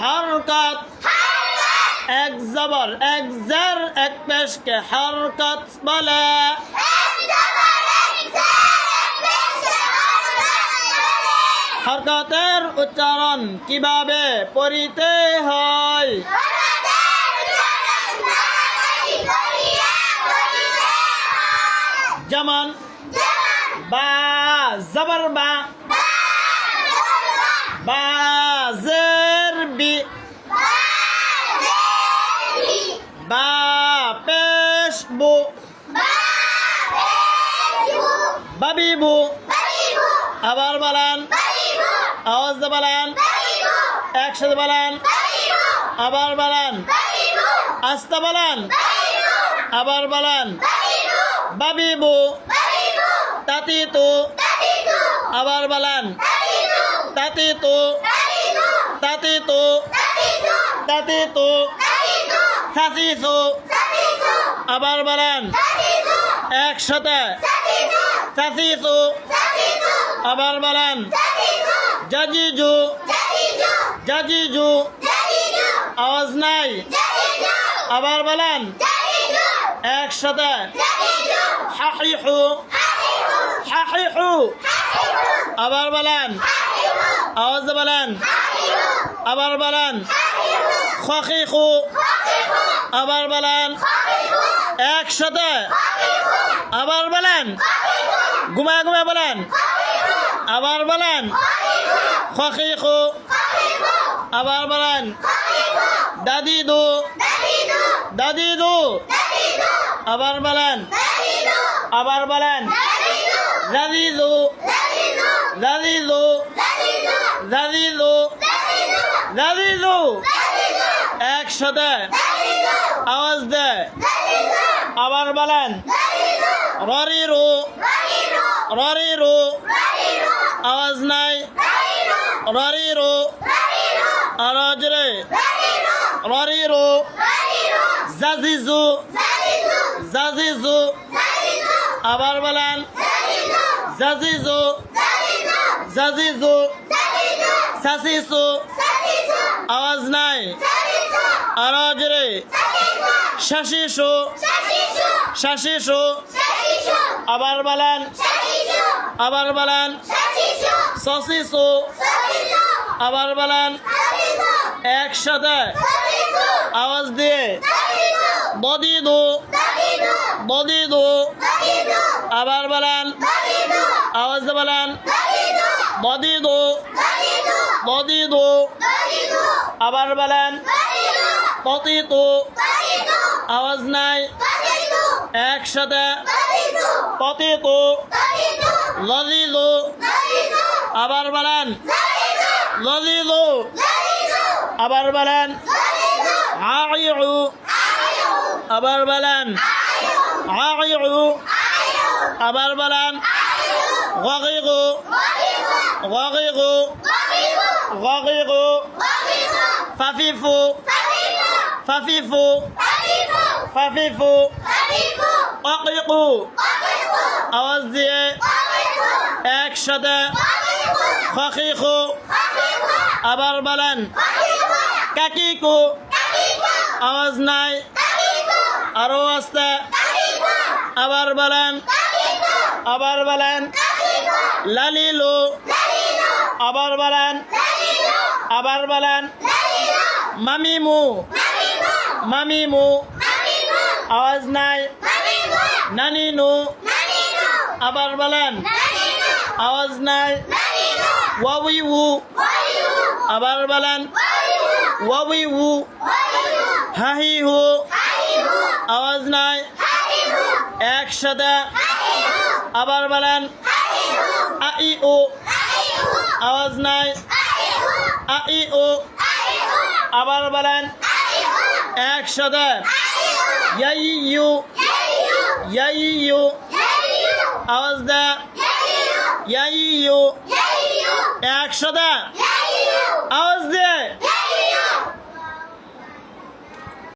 হরকত এক জবর, এক জের, এক পেশকে হরকত বলে। হরকতের উচ্চারণ কীভাবে পড়িতে হয়? যেমন, বা, জবর বা বা জের বি বা বু বাবিবু। আবার বলেন। আওয়াজ বলেন। একসাথে বলেন। আবার বলেন। আস্তে বলেন। আবার বলেন। বাবিবু। তাতিতু। আবার বলেন। তাতিতু। তাতিতু। তাতিতু। সাসিসু। আবার বলেন। একসাথে। আবার বলেন। আওয়াজ নাই। আবার বলেন। একসাথে। আবার বলেন। আওয়াজ বলেন। আবার বলেন। খখিখু আবার বলেন। একসাথে। আবার বলেন। ঘুমায় ঘুমায় বলেন। আবার বলেন। খখিখু আবার বলেন। দাদি দু দাদি দু আবার বলেন। আবার বলেন। দাদিদু। দাদিদু। দাদিদু। দাদিদু। একসাথে। আওয়াজ দে আবার বলেন। ররিরু। ররিরু। আওয়াজ নাই। আওয়াজ রে ররিরু। জাজিজু। জাজিজু। আবার বলেন। জাজিজু। জাজিজু। সাসিসু আওয়াজ নাই। আওয়াজ রে শাসিসু শাসিসু। আবার বলেন। আবার বলেন। সসিসু আবার বলেন। একসাথে। আওয়াজ দিয়ে। বদিদু। বদিদু। আবার বলেন। আওয়াজ দিয়ে বলেন। বদিদু। বদিদু। আবার বলেন। পতিতু। আওয়াজ নাই। একসাথে পতিতু লদিলু আবার বলেন লদিলু আবার বলেন আইউ আবার বলেন আইউ আবার বলেন গগিগু গগিগু গগিগু ফাফিফু ফাফিফু ফাফিফু অকিকু আওয়াজ দিয়ে একসাথে খখিখু আবার বলেন, কাকিকু। আওয়াজ নাই, আরও আস্তে আবার বলেন আবার বলেন, লালিলু। আবার বলেন আবার বলেন, মামিমু। মামিমু। আওয়াজ নাই নানিনু। আবার বলেন। আওয়াজ নাই। ওয়াউইউ আবার বলেন। হাহি হাহিহু। আওয়াজ নাই। একসাথে। আবার বলেন। আই ও আওয়াজ নাই। আই ও আবার বলেন। একসাথে। ইয়াইয়ু ইয়াইয়ু আওয়াজ দে ইয়াইয়ু একসাথে আওয়াজ দে